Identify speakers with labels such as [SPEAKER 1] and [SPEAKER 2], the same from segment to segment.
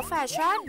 [SPEAKER 1] แล้วแฟชั่น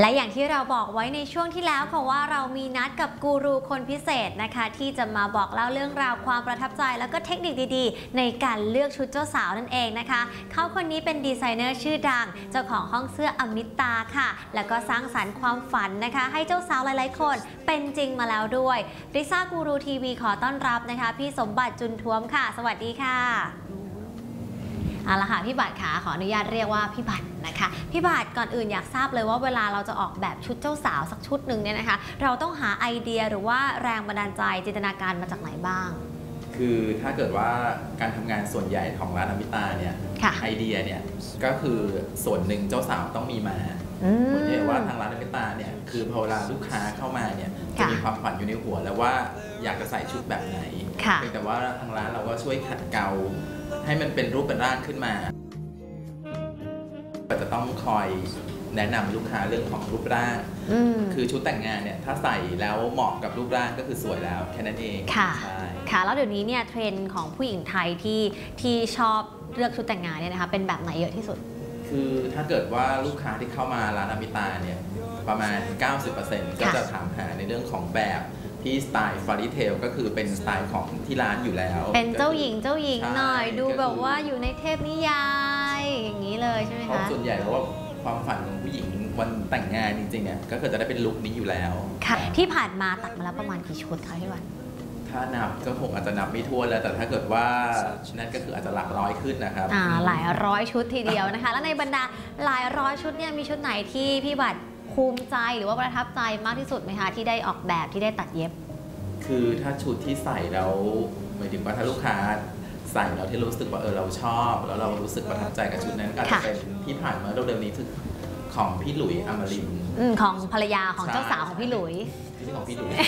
[SPEAKER 2] และอย่างที่เราบอกไว้ในช่วงที่แล้วค่ะว่าเรามีนัดกับกูรูคนพิเศษนะคะ ที่จะมาบอกเล่าเรื่องราวความประทับใจ แล้วก็เทคนิคดีๆ ในการเลือกชุดเจ้าสาวนั่นเองนะคะ เขาคนนี้เป็นดีไซเนอร์ชื่อดัง เจ้าของห้องเสื้ออมิตาค่ะ แล้วก็สร้างสรรค์ความฝันนะคะ ให้เจ้าสาวหลายๆ คนเป็นจริงมาแล้วด้วยริซ่ากูรูทีวีขอต้อนรับนะคะ พี่สมบัติจุนท้วมค่ะ สวัสดีค่ะ เอาละค่ะพี่บัตรขาขออนุญาตเรียกว่าพี่บัตรนะคะพี่บัตรก่อนอื่นอยากทราบเลยว่าเวลาเราจะออกแบบชุดเจ้าสาวสักชุดหนึ่งเนี่ยนะคะ เราต้องหาไอเดียหรือว่าแรงบันดาลใจจินตนาการมาจากไหนบ้าง
[SPEAKER 3] คือถ้าเกิดว่าการทำงานส่วนใหญ่ของร้านอมิตาเนี่ย
[SPEAKER 2] ค่ะ
[SPEAKER 3] ไอเดียเนี่ยก็คือส่วนหนึ่งเจ้าสาวต้องมีมา
[SPEAKER 2] อื
[SPEAKER 3] เหมือนที่
[SPEAKER 2] ม
[SPEAKER 3] ว่าทางร้านอมิตาเนี่ยคือพอเวลาลูกค้าเข้ามาเนี่ยจะ
[SPEAKER 2] ค่ะ
[SPEAKER 3] มีความฝันอยู่ในหัวแล้วว่าอยากจะใส่ชุดแบบไหน
[SPEAKER 2] ค่ะ
[SPEAKER 3] เพียงแต่ว่าทางร้านเราก็ช่วยขัดเกลา ให้มันเป็นรูปเป็นร่างขึ้นมาก็จะต้องคอยแนะนำลูกค้าเรื่องของรูปร่าง
[SPEAKER 2] อืม
[SPEAKER 3] คือชุดแต่งงานเนี่ยถ้าใส่แล้วเหมาะกับรูปร่างก็คือสวยแล้วแค่นั้นเอง
[SPEAKER 2] ค่ะ
[SPEAKER 3] ใช่
[SPEAKER 2] ค่ะ แล้วเดี๋ยวนี้เนี่ยเทรนด์ของผู้หญิงไทยที่ที่ชอบเลือกชุดแต่งงานเนี่ยนะคะเป็นแบบไหนเยอะที่สุด
[SPEAKER 3] คือถ้าเกิดว่าลูกค้าที่เข้ามาร้านอมิตาเนี่ยประมาณ 90%ก็จะถามหาในเรื่องของแบบ ที่สไตล์ฟาริเทลก็คือเป็นสไตล์ของที่ร้านอยู่แล้ว
[SPEAKER 2] เป็นเจ้าหญิงเจ้าหญิง
[SPEAKER 3] ใช่
[SPEAKER 2] หน่อย ดู
[SPEAKER 3] ก็คือ
[SPEAKER 2] แบบว่าอยู่ในเทพนิยายอย่างนี้เลยใช่ไหม
[SPEAKER 3] เพราะ
[SPEAKER 2] คะ
[SPEAKER 3] ส่วนใหญ่แล้วว่าความฝันของผู้หญิงวันแต่งงานจริงๆเนี่ยก็คือจะได้เป็นลุคนี้อยู่แล้ว
[SPEAKER 2] ค่ะที่ผ่านมาตัดมาแล้วประมาณกี่ชุดคะพี่วัน
[SPEAKER 3] ถ้านับก็คงอาจจะนับไม่ทั่วนแล้ว แต่ถ้าเกิดว่านั่นก็คืออาจจะหลักร้อยขึ้นนะครับ
[SPEAKER 2] อ่าหลายร้อยชุดทีเดียวนะคะ แล้วในบรรดาหลายร้อยชุดเนี่ยมีชุดไหนที่พี่บัตร ภูมิใจหรือว่าประทับใจมากที่สุดไหมคะที่ได้ออกแบบที่ได้ตัดเย็บ
[SPEAKER 3] คือถ้าชุดที่ใส่แล้วหมายถึงว่าถ้าลูกค้าใส่แล้วที่รู้สึกว่าเออเราชอบ แล้วเรารู้สึกประทับใจกับชุดนั้นก็อาจจะ
[SPEAKER 2] ค่ะ
[SPEAKER 3] เป็นที่ผ่านมาเร็วๆนี้คือของพี่หลุยส์อมรินทร์
[SPEAKER 2] อืมของภรรยาของ
[SPEAKER 3] ใช่
[SPEAKER 2] เจ้าสาวของพี่หลุย
[SPEAKER 3] ที่ของพี่หลุยส์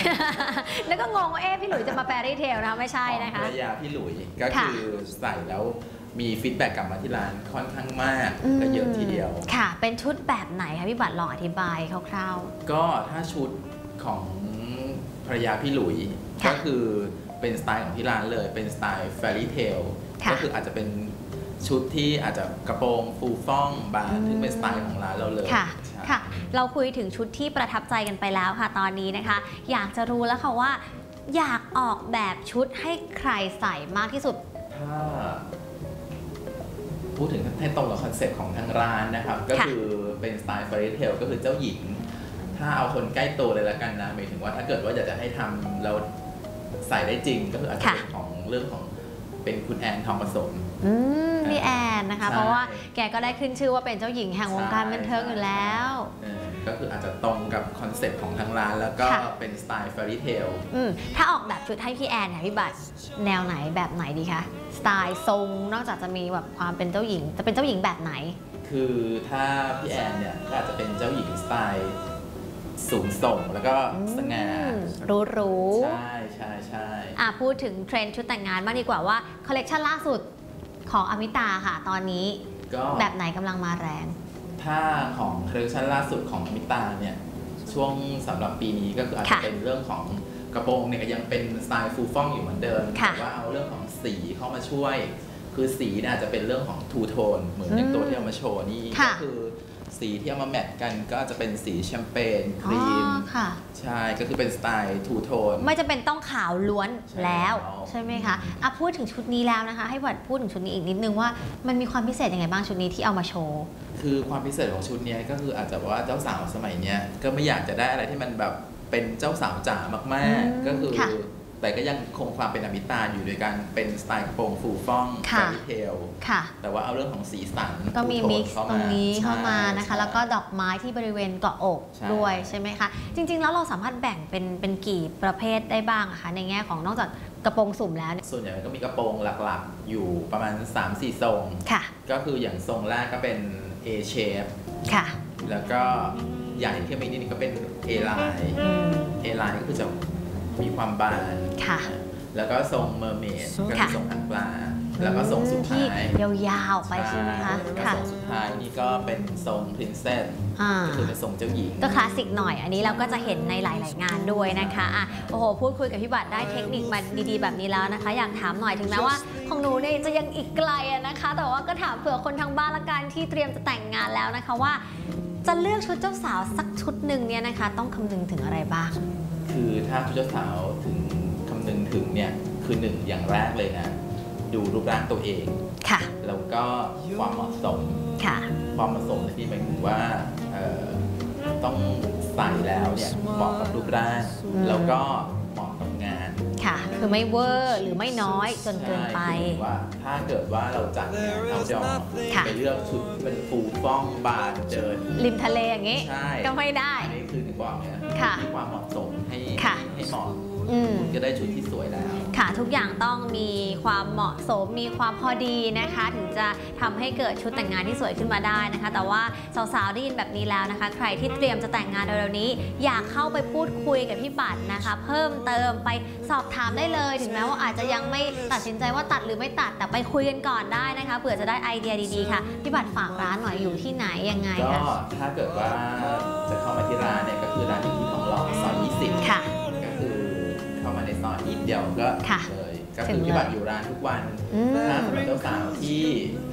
[SPEAKER 2] แล้วก็งงว่าเอ๊ะพี่หลุยจะมาแฟรี่เทลนะคะไม่ใช่นะ
[SPEAKER 3] ของ
[SPEAKER 2] คะ
[SPEAKER 3] ภรรยาพี่หลุยส์ก็
[SPEAKER 2] ค่ะ
[SPEAKER 3] คือใส่แล้ว มีฟีดแบ็กกลับมาที่ร้านค่อนข้างมาก
[SPEAKER 2] ม
[SPEAKER 3] ก็เยอะทีเดียว
[SPEAKER 2] ค่ะ เป็นชุดแบบไหนคะพี่บัตรลองอธิบายคร่าว
[SPEAKER 3] ก็ถ้าชุดของภรรยาพี่หลุยส์
[SPEAKER 2] ค่ะ
[SPEAKER 3] ก็คือเป็นสไตล์ของที่ร้านเลย เป็นสไตล์แฟรี่เทล
[SPEAKER 2] ค่ะ
[SPEAKER 3] ก็คืออาจจะเป็นชุดที่อาจจะกระโปรงฟูฟ่องบาน
[SPEAKER 2] อืม
[SPEAKER 3] ซึ่งเป็นสไตล์ของร้านเราเลย
[SPEAKER 2] ๆค่ะ
[SPEAKER 3] ใช่
[SPEAKER 2] ค่ะ เราคุยถึงชุดที่ประทับใจกันไปแล้วค่ะ ตอนนี้นะคะ อยากจะรู้แล้วค่ะว่า อยากออกแบบชุดให้ใครใส่มากที่สุด
[SPEAKER 3] ถ้า พูดถึงให้ตรงกับคอนเซ็ปต์ของทางร้านนะครับ ก็
[SPEAKER 2] ค่ะ
[SPEAKER 3] คือเป็นสไตล์ fairy tale ก็คือเจ้าหญิง ถ้าเอาคนใกล้ตัวเลยละกันนะหมายถึงว่าถ้าเกิดว่าอยากจะให้ทำแล้วใส่ได้จริงก็คืออาจจะ
[SPEAKER 2] ค่ะ
[SPEAKER 3] เป็นของเรื่องของเป็นคุณแอนทองผสม
[SPEAKER 2] อืมพี่แอนนะคะ
[SPEAKER 3] ใช่
[SPEAKER 2] เพราะว่าแกก็ได้ขึ้นชื่อว่าเป็นเจ้าหญิงแห่งวงการบันเทิงอยู่แล้ว
[SPEAKER 3] เออ ก็คืออาจจะตรงกับคอนเซ็ปต์ของทางร้าน แล้วก็
[SPEAKER 2] ค่ะ
[SPEAKER 3] เป็นสไตล์ fairy tale
[SPEAKER 2] อืมถ้าออกแบบชุดให้พี่แอนเนี่ยพี่บัตรแนวไหนแบบไหนดีคะสไตล์ทรงนอกจากจะมีแบบความเป็นเจ้าหญิง จะเป็นเจ้าหญิงแบบไหน
[SPEAKER 3] คือถ้าพี่แอนเนี่ยก็อาจจะเป็นเจ้าหญิงสไตล์สูงส่งแล้วก็สง่า
[SPEAKER 2] รู้รู้
[SPEAKER 3] ใช่ใช่ใช่
[SPEAKER 2] อะพูดถึงเทรนด์ชุดแต่งงานบ้างดีกว่าว่าคอลเลกชันล่าสุดของอมิตาค่ะ ตอนนี้
[SPEAKER 3] ก็
[SPEAKER 2] แบบไหนกำลังมาแรง
[SPEAKER 3] ถ้าของคอลเลคชันล่าสุดของมิตาเนี่ยช่วงสำหรับปีนี้ก็คืออาจจะ
[SPEAKER 2] ค่ะ
[SPEAKER 3] เป็นเรื่องของกระโปรงเนี่ยก็ยังเป็นสไตล์ฟูฟ่องอยู่เหมือนเดิม
[SPEAKER 2] ค่ะ
[SPEAKER 3] แต่ว่าเอาเรื่องของสีเข้ามาช่วย คือสีเนี่ยอาจจะเป็นเรื่องของทูโทนเหมือนอย่างตัวที่เอามาโชว์นี่
[SPEAKER 2] ค่ะ
[SPEAKER 3] ก็คือ สีที่เอามาแมทกันก็อาจจะเป็นสีแชมเปญค
[SPEAKER 2] อ๋อ
[SPEAKER 3] รีม
[SPEAKER 2] ค่ะ
[SPEAKER 3] ใช่ก็คือเป็นสไตล์ทูโทน
[SPEAKER 2] ไม่จะเป็นต้องขาวล้วน
[SPEAKER 3] ใช่
[SPEAKER 2] แล้ว
[SPEAKER 3] แล้ว
[SPEAKER 2] ใช่ไหมคะอะพูดถึงชุดนี้แล้วนะคะ ให้วัดพูดถึงชุดนี้อีกนิดนึงว่ามันมีความพิเศษยังไงบ้างชุดนี้ที่เอามาโชว์
[SPEAKER 3] คือความพิเศษของชุดเนี้ยก็คืออาจจะว่าเจ้าสาวสมัยเนี้ยก็ไม่อยากจะได้อะไรที่มันแบบเป็นเจ้าสาวจ๋ามาก
[SPEAKER 2] อืม
[SPEAKER 3] ๆก็คือ
[SPEAKER 2] ค่ะ
[SPEAKER 3] แต่ก็ยังคงความเป็นอมิตาอยู่โดยการเป็นสไตล์กระโปรงฟูฟ่อง
[SPEAKER 2] ค่ะ
[SPEAKER 3] แฟรี่เทล
[SPEAKER 2] ค่ะ
[SPEAKER 3] แต่ว่าเอาเรื่องของสีสัน
[SPEAKER 2] ก็มี
[SPEAKER 3] ทูโทน
[SPEAKER 2] มิกซ์
[SPEAKER 3] เข้า
[SPEAKER 2] ตรงนี้เข้ามา
[SPEAKER 3] ใช่
[SPEAKER 2] นะคะ
[SPEAKER 3] ใช่
[SPEAKER 2] แล้วก็ดอกไม้ที่บริเวณเกาะอก
[SPEAKER 3] ใช่
[SPEAKER 2] ด้วยใช่ไหมคะ จริง ๆ แล้วเราสามารถแบ่งเป็นเป็นกี่ประเภทได้บ้างอะคะในแง่ของนอกจากกระโปรงสุ่มแล้วเนี่ย
[SPEAKER 3] ส่วนใหญ่ก็มีกระโปรงหลักๆ อยู่ประมาณ 3-4 ทรง
[SPEAKER 2] ค่ะ
[SPEAKER 3] ก็คืออย่างทรงแรกก็เป็น A shape
[SPEAKER 2] ค่ะ
[SPEAKER 3] แล้วก็ใหญ่ขึ้นไปนิดนึงก็เป็น A line
[SPEAKER 2] อืม
[SPEAKER 3] A line ก็คือจะ มีความบาน
[SPEAKER 2] ค่ะ
[SPEAKER 3] แล้วก็ทรงเมอร์เมดก็คือ
[SPEAKER 2] ค่ะ
[SPEAKER 3] ทรงหางปลา แล้วก็ทรงสุดท้าย
[SPEAKER 2] ที่ยาวๆไปใช่ไหมคะ
[SPEAKER 3] แล้วก็
[SPEAKER 2] ค่ะ
[SPEAKER 3] ทรงสุดท้ายนี่ก็เป็นทรงพรินเซส
[SPEAKER 2] อ่า
[SPEAKER 3] ก็คือเป็นทรงเจ้าหญิง
[SPEAKER 2] ก็คลาสสิกหน่อยอันนี้เราก็จะเห็นในหลาย ๆ งานด้วยนะคะอะโอ้โหพูดคุยกับพี่บัตรได้เทคนิคมาดีๆ แบบนี้แล้วนะคะ อยากถามหน่อยถึงแม้ว่าของหนูเนี่ยจะยังอีกไกลอะนะคะ แต่ว่าก็ถามเผื่อคนทางบ้านละกันที่เตรียมจะแต่งงานแล้วนะคะว่าจะเลือกชุดเจ้าสาวสักชุดหนึ่งเนี่ยนะคะ ต้องคำนึงถึงอะไรบ้าง
[SPEAKER 3] คือถ้าผู้เจ้าสาวถึงคำนึงถึงเนี่ยคือหนึ่งอย่างแรกเลยนะ ดูรูปร่างตัวเอง
[SPEAKER 2] ค่ะ
[SPEAKER 3] แล้วก็ความเหมาะสม
[SPEAKER 2] ค่ะ
[SPEAKER 3] ความเหมาะสมในที่หมายถึงว่าเอ่อต้องใส่แล้วเนี่ยเหมาะกับรูปร่าง
[SPEAKER 2] อืม
[SPEAKER 3] แล้วก็
[SPEAKER 2] ค่ะ คือไม่เวอร์หรือไม่น้อยจนเกินไป
[SPEAKER 3] ใช่คือว่าถ้าเกิดว่าเราจัดงานเอาดอ
[SPEAKER 2] ค่ะ
[SPEAKER 3] ไปเลือกชุดเป็นฟูฟ้องบานเจิน
[SPEAKER 2] ริมทะเลอย่างนี้
[SPEAKER 3] ใช่
[SPEAKER 2] ก็ไม่ได้
[SPEAKER 3] อันนี้คือถึงบอกเนี่ย
[SPEAKER 2] ค่ะ
[SPEAKER 3] มีความเหมาะสมให้
[SPEAKER 2] ค่ะ
[SPEAKER 3] ให้เหมาะ
[SPEAKER 2] อืม
[SPEAKER 3] ก็ได้ชุดที่สวยแล้ว
[SPEAKER 2] ค่ะทุกอย่างต้องมีความเหมาะสมมีความพอดีนะคะ ถึงจะทำให้เกิดชุดแต่งงานที่สวยขึ้นมาได้นะคะ แต่ว่าสาวๆได้ยินแบบนี้แล้วนะคะ ใครที่เตรียมจะแต่งงานเร็วๆนี้ อยากเข้าไปพูดคุยกับพี่บัตรนะคะ เพิ่มเติมไปสอบถามได้เลย ถึงแม้ว่าอาจจะยังไม่ตัดสินใจว่าตัดหรือไม่ตัดแต่ไปคุยกันก่อนได้นะคะเผื่อจะได้ไอเดียดีๆค่ะพี่บัตรฝากร้านหน่อยอยู่ที่ไหนยังไง
[SPEAKER 3] ก็
[SPEAKER 2] คะ
[SPEAKER 3] ถ้าเกิดว่าจะเข้ามาที่ร้านเนี่ยก็คือร้านอยู่ที่ทองหล่อซอย20
[SPEAKER 2] ค่ะ
[SPEAKER 3] เดียวก็
[SPEAKER 2] ค่ะ
[SPEAKER 3] เลยก็
[SPEAKER 2] ถึ
[SPEAKER 3] คื
[SPEAKER 2] ง
[SPEAKER 3] อ
[SPEAKER 2] เลย
[SPEAKER 3] พี่บัตรอยู่ร้านทุกวัน
[SPEAKER 2] อืม
[SPEAKER 3] ถ้าสำหรับเจ้าสาวที่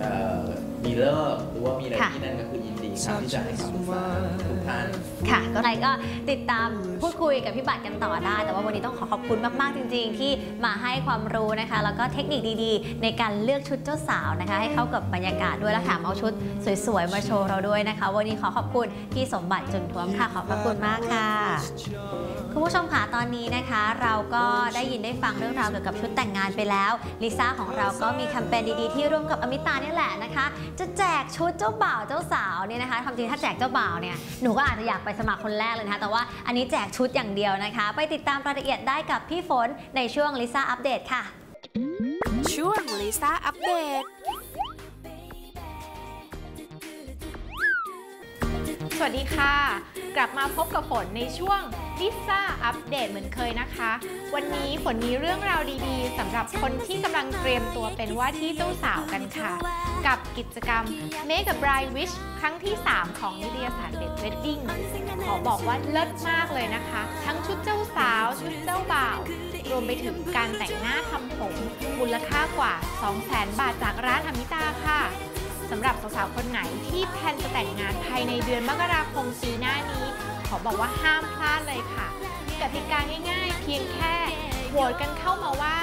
[SPEAKER 3] เอ่อ มีเลิกหรือว่ามีอะไร
[SPEAKER 2] ค่ะ
[SPEAKER 3] ที่นั่นก็คือยินดีครับที่จะให้คำปรึกษาทุกท่าน
[SPEAKER 2] ค่ะ ก็ใครก็ติดตามพูดคุยกับพี่บัตรกันต่อได้ แต่ว่าวันนี้ต้องขอขอบคุณมากๆจริง ๆ ที่มาให้ความรู้นะคะ แล้วก็เทคนิคดีๆ ในการเลือกชุดเจ้าสาวนะคะ ให้เข้ากับบรรยากาศด้วยและแถมเอาชุดสวยๆมาโชว์เราด้วยนะคะ วันนี้ขอขอบคุณพี่สมบัติจุนทวมค่ะขอบพระคุณมากค่ะ คุณผู้ชมค่ะตอนนี้นะคะ เราก็ได้ยินได้ฟังเรื่องราวเกี่ยวกับชุดแต่งงานไปแล้วลิซ่าของเราก็มีแคมเปญดีๆที่ร่วมกับอมิตาเนี่ยแหละนะคะจะแจกชุดเจ้าบ่าวเจ้าสาวเนี่ยนะคะความจริงถ้าแจกเจ้าบ่าวเนี่ยหนูก็อาจจะอยากไปสมัครคนแรกเลยนะคะแต่ว่าอันนี้แจกชุดอย่างเดียวนะคะ ไปติดตามรายละเอียดได้กับพี่ฝนในช่วงลิซ่าอัปเดตค่ะ
[SPEAKER 1] ช่วงลิซ่าอัปเดตสวัสดีค่ะ กลับมาพบกับฝนในช่วง ลิซ่าอัปเดตเหมือนเคยนะคะ วันนี้ฝนมีเรื่องราวดีๆสำหรับคนที่กำลังเตรียมตัวเป็นว่าที่เจ้าสาวกันค่ะ กับกิจกรรม Make a Bride Wish ครั้งที่ 3 ของนิตยสารเด็ด Wedding ขอบอกว่าเลิศมากเลยนะคะ ทั้งชุดเจ้าสาว ชุดเจ้าบ่าว รวมไปถึงการแต่งหน้าทำผมมูลค่ากว่า 200,000 บาทจากร้านอมิตาค่ะสำหรับสาวๆคนไหนที่แพลนจะแต่งงานภายในเดือนมกราคมปีหน้านี้ อบอกว่าห้ามพลาดเลยค่ะกติกาง่ายๆ เพียงแค่โหวตกันเข้ามาว่า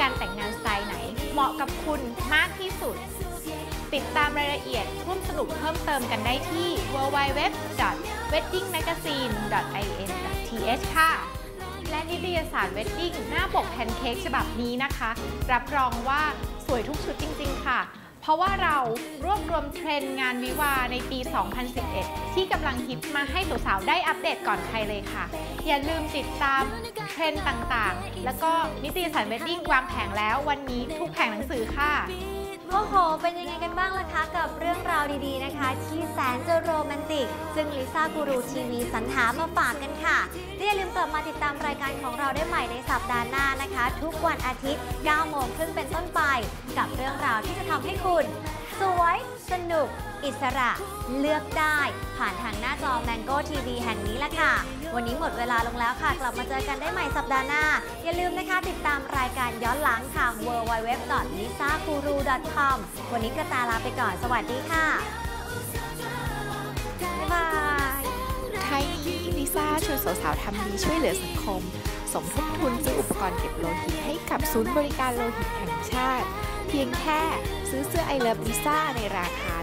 [SPEAKER 1] การแต่งงานสไตล์ไหน เหมาะกับคุณมากที่สุด ติดตามรายละเอียดร่วมสนุกเพิ่มเติมกันได้ที่ www.weddingmagazine.in.th ค่ะ และนิตยสาร Wedding หน้าปกแพนเค้กฉบับนี้นะคะ รับรองว่าสวยทุกชุดจริง ๆ ค่ะ เพราะว่าเรารวบรวมเทรนด์งานวิวาในปี 2011 ที่กำลังฮิตมาให้สาวๆ ได้อัปเดตก่อนใครเลยค่ะ อย่าลืมติดตามเทรนด์ต่างๆ แล้วก็นิตยสารเวดดิ้งวางแผงแล้ววันนี้ทุกแผงหนังสือค่ะ
[SPEAKER 2] โอ้โห เป็นยังไงกันบ้างล่ะคะ กับเรื่องราวดีๆนะคะ ที่แสนจะโรแมนติก ซึ่งลิซ่ากูรูทีวีสรรหามาฝากกันค่ะและอย่าลืมกลับมาติดตามรายการของเราได้ใหม่ในสัปดาห์หน้านะคะ ทุกวันอาทิตย์ 9 โมงครึ่งเป็นต้นไป กับเรื่องราวที่จะทำให้คุณ สวย สนุก อิสระ เลือกได้ ผ่านทางหน้าจอ Mango TV แห่งนี้ละค่ะ วันนี้หมดเวลาลงแล้วค่ะ กลับมาเจอกันได้ใหม่สัปดาห์หน้า อย่าลืมนะคะติดตามรายการย้อนหลังทาง www.lisaguru.com วันนี้กระตาลาไปก่อน สวัสดีค่ะ บ๊ายบาย
[SPEAKER 1] ไทยนี้ลิซ่าชวนสาวๆทำดีช่วยเหลือสังคม สมทบทุนซื้ออุปกรณ์เก็บโลหิตให้กับศูนย์บริการโลหิตแห่งชาติ เพียงแค่ซื้อเสื้อ I Love Lisa ในราคา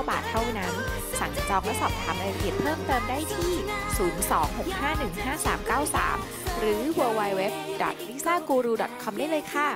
[SPEAKER 1] 199 บาทเท่านั้น สั่งจองและสอบถามรายละเอียดเพิ่มเติมได้ที่ 026515393 หรือ www.lisaguru.com ได้เลยค่ะ